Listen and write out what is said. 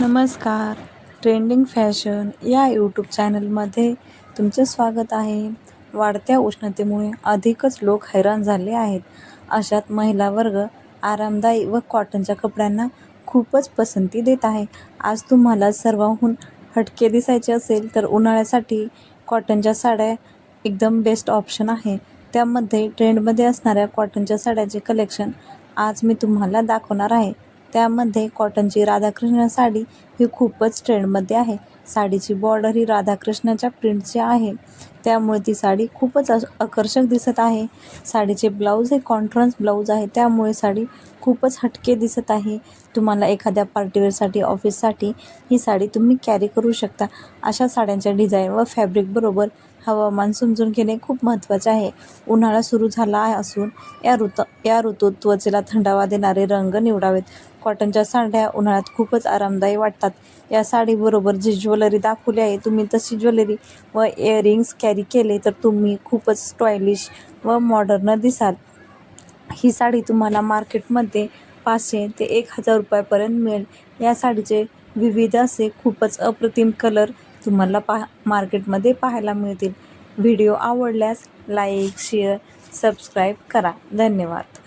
नमस्कार. Trending fashion या YouTube चॅनलमध्ये तुमचे स्वागत आहे. वाढत्या उष्णतेमुळे अधिकच लोक हैराण झाले आहेत. अशात महिला वर्ग आरामदायी व कॉटनच्या कपड्यांना खूपच पसंती देत आहे. आज तुम्हाला सर्वाहून हटके दिसायचे असेल तर उन्हाळ्यासाठी कॉटनच्या साड्या एकदम बेस्ट ऑप्शन आहे. त्यामध्ये ट्रेंडमध्ये असणाऱ्या कॉटनच्या साड्याचे कलेक्शन आज मी तुम्हाला दाखवणार आहे. त्यामध्ये कॉटनची राधाकृष्ण साडी ही खूपच ट्रेंडमध्ये आहे. साडीची बॉर्डर ही राधाकृष्णाच्या प्रिंटची आहे. त्यामुळे ती साडी खूपच आकर्षक दिसत आहे. साडीचे ब्लाऊज हे कॉन्ट्रास्ट ब्लाऊज आहे. त्यामुळे साडी खूपच हटके दिसत आहे. तुम्हाला एखाद्या पार्टीवेअरसाठी ऑफिससाठी ही साडी तुम्ही कॅरी करू शकता. अशा साड्यांच्या डिझाईन व फॅब्रिकबरोबर हवामान समजून घेणे खूप महत्त्वाचे आहे. उन्हाळा सुरू झाला आहे असून या ऋतू या ऋतूत त्वचेला थंडावा देणारे रंग निवडावेत. कॉटनच्या साड्या उन्हाळ्यात खूपच आरामदायी वाटतात. या साडीबरोबर जी ज्वेलरी दाखवली आहे तुम्ही तशी ज्वेलरी व इयरिंग्स कॅरी केले तर तुम्ही खूपच स्टायलिश व मॉडर्न दिसाल. ही साडी तुम्हाला मार्केटमध्ये पाचशे ते एक हजार रुपयापर्यंत मिळेल. या साडीचे विविध असे खूपच अप्रतिम कलर तुम्हाला पा मार्केटमध्ये पाहायला मिळतील. व्हिडिओ आवडल्यास लाईक शेअर सबस्क्राईब करा. धन्यवाद.